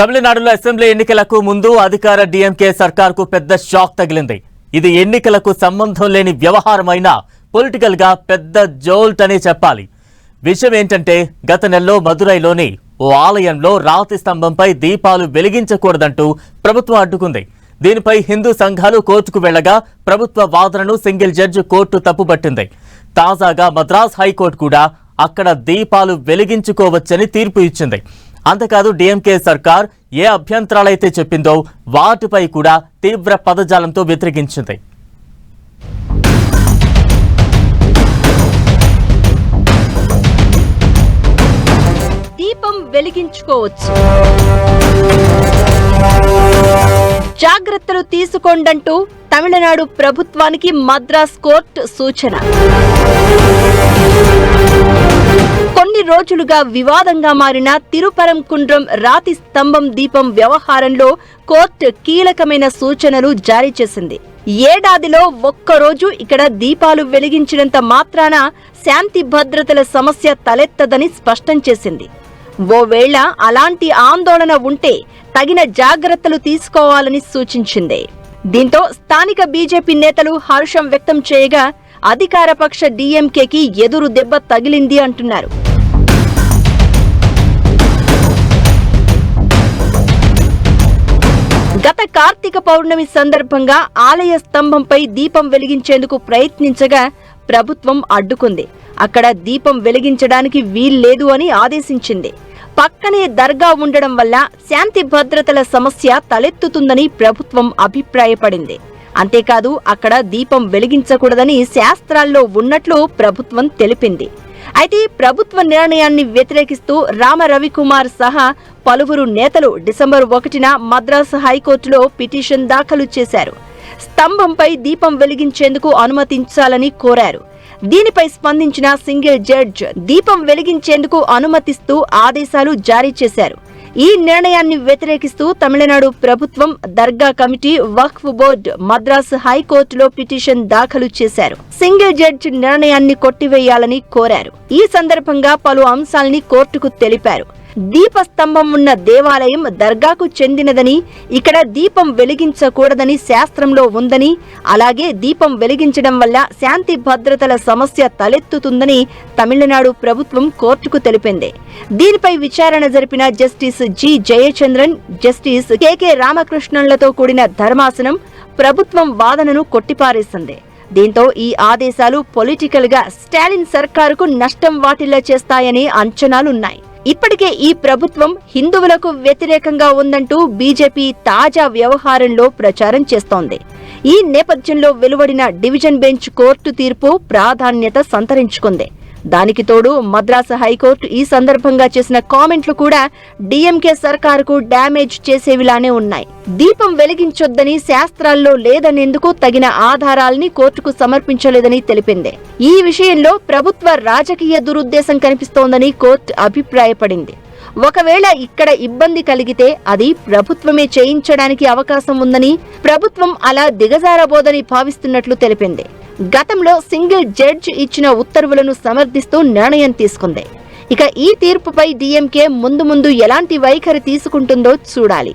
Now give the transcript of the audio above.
తమిళనాడులో అసెంబ్లీ ఎన్నికలకు ముందు అధికార డిఎంకే సర్కార్కు పెద్ద షాక్ తగిలింది. ఇది ఎన్నికలకు సంబంధం లేని వ్యవహారమైన పొలిటికల్గా పెద్ద జోల్ట్ అనే చెప్పాలి. విషయం ఏంటంటే గత నెలలో మదురైలోని ఓ ఆలయంలో రాతి స్తంభంపై దీపాలు వెలిగించకూడదంటూ ప్రభుత్వం అడ్డుకుంది. దీనిపై హిందూ సంఘాలు కోర్టుకు వెళ్ళగా ప్రభుత్వ వాదనను సింగిల్ జడ్జి కోర్టు తప్పుపట్టింది. తాజాగా మద్రాస్ హైకోర్టు కూడా అక్కడ దీపాలు వెలిగించుకోవచ్చని తీర్పు ఇచ్చింది. అంతేకాదు డిఎంకే సర్కార్ ఏ అభ్యంతరాలైతే చెప్పిందో వాటిపై కూడా తీవ్ర పదజాలంతో వ్యతిరేకించింది. దీపం వెలిగించుకోవచ్చు. జాగ్రత్తలు తీసుకోండంటూ తమిళనాడు ప్రభుత్వానికి మద్రాస్ కోర్టు సూచన. కొన్ని రోజులుగా వివాదంగా మారిన తిరుపరంకుండ్రం రాతి స్తంభం దీపం వ్యవహారంలో కోర్టు కీలకమైన సూచనలు జారీ చేసింది. ఏడాదిలో ఒక్కరోజు ఇక్కడ దీపాలు వెలిగించినంత మాత్రాన శాంతి భద్రతల సమస్య తలెత్తదని స్పష్టం చేసింది. ఓవేళ అలాంటి ఆందోళన ఉంటే తగిన జాగ్రత్తలు తీసుకోవాలని సూచించింది. దీంతో స్థానిక బీజేపీ నేతలు హర్షం వ్యక్తం చేయగా అధికారపక్ష డీఎంకేకి ఎదురు దెబ్బ తగిలింది అంటున్నారు. గత కార్తీక పౌర్ణమి సందర్భంగా ఆలయ స్తంభంపై దీపం వెలిగించేందుకు ప్రయత్నించగా ప్రభుత్వం అడ్డుకుంది. అక్కడ దీపం వెలిగించడానికి వీల్లేదు అని ఆదేశించింది. పక్కనే దర్గా ఉండడం వల్ల శాంతి భద్రతల సమస్య తలెత్తుతుందని ప్రభుత్వం అభిప్రాయపడింది. అంతేకాదు అక్కడ దీపం వెలిగించకూడదని శాస్త్రాల్లో ఉన్నట్లు ప్రభుత్వం తెలిపింది. అయితే ప్రభుత్వ నిర్ణయాన్ని వ్యతిరేకిస్తూ రామ రవికుమార్ సహా పలువురు నేతలు డిసెంబర్ ఒకటిన మద్రాసు హైకోర్టులో పిటిషన్ దాఖలు చేశారు. స్తంభంపై దీపం వెలిగించేందుకు అనుమతించాలని కోరారు. దీనిపై స్పందించిన సింగిల్ జడ్జ్ దీపం వెలిగించేందుకు అనుమతిస్తూ ఆదేశాలు జారీ చేశారు. ఈ నిర్ణయాన్ని వ్యతిరేకిస్తూ తమిళనాడు ప్రభుత్వం దర్గా కమిటీ వక్ఫ్ బోర్డు మద్రాసు హైకోర్టులో పిటిషన్ దాఖలు చేశారు. సింగిల్ జడ్జ్ నిర్ణయాన్ని కొట్టివేయాలని కోరారు. ఈ సందర్భంగా పలు అంశాల్ని కోర్టుకు తెలిపారు. దీపస్తంభం ఉన్న దేవాలయం దర్గాకు చెందినదని ఇక్కడ దీపం వెలిగించకూడదని శాస్త్రంలో ఉందని అలాగే దీపం వెలిగించడం వల్ల శాంతి భద్రతల సమస్య తలెత్తుతుందని తమిళనాడు ప్రభుత్వం కోర్టుకు తెలిపింది. దీనిపై విచారణ జరిపిన justice G Jayachandran justice K K రామకృష్ణన్లతో కూడిన ధర్మాసనం ప్రభుత్వం వాదనను కొట్టిపారేసింది. దీంతో ఈ ఆదేశాలు పొలిటికల్గా స్టాలిన్ సర్కారుకు నష్టం వాటిల్లా చేస్తాయనే అంచనాలున్నాయి. ఇప్పటికే ఈ ప్రభుత్వం హిందువులకు వ్యతిరేకంగా ఉందంటూ బీజేపీ తాజా వ్యవహారంలో ప్రచారం చేస్తోంది. ఈ నేపథ్యంలో వెలువడిన డివిజన్ బెంచ్ కోర్టు తీర్పు ప్రాధాన్యత సంతరించుకుంది. దానికి తోడు మద్రాసు హైకోర్టు ఈ సందర్భంగా చేసిన కామెంట్లు కూడా డిఎంకే సర్కారుకు డ్యామేజ్ చేసేవిలానే ఉన్నాయి. దీపం వెలిగించొద్దని శాస్త్రాల్లో లేదనేందుకు తగిన ఆధారాల్ని కోర్టుకు సమర్పించలేదని తెలిపింది. ఈ విషయంలో ప్రభుత్వ రాజకీయ దురుద్దేశం కనిపిస్తోందని కోర్టు అభిప్రాయపడింది. ఒకవేళ ఇక్కడ ఇబ్బంది కలిగితే అది ప్రభుత్వమే చేయించడానికి అవకాశం ఉందని ప్రభుత్వం అలా దిగజారబోదని భావిస్తున్నట్లు తెలిపింది. గతంలో సింగిల్ జడ్జ్ ఇచ్చిన ఉత్తర్వులను సమర్థిస్తూ నిర్ణయం తీసుకుంది. ఇక ఈ తీర్పుపై డిఎంకే ముందు ముందు ఎలాంటి వైఖరి తీసుకుంటుందో చూడాలి.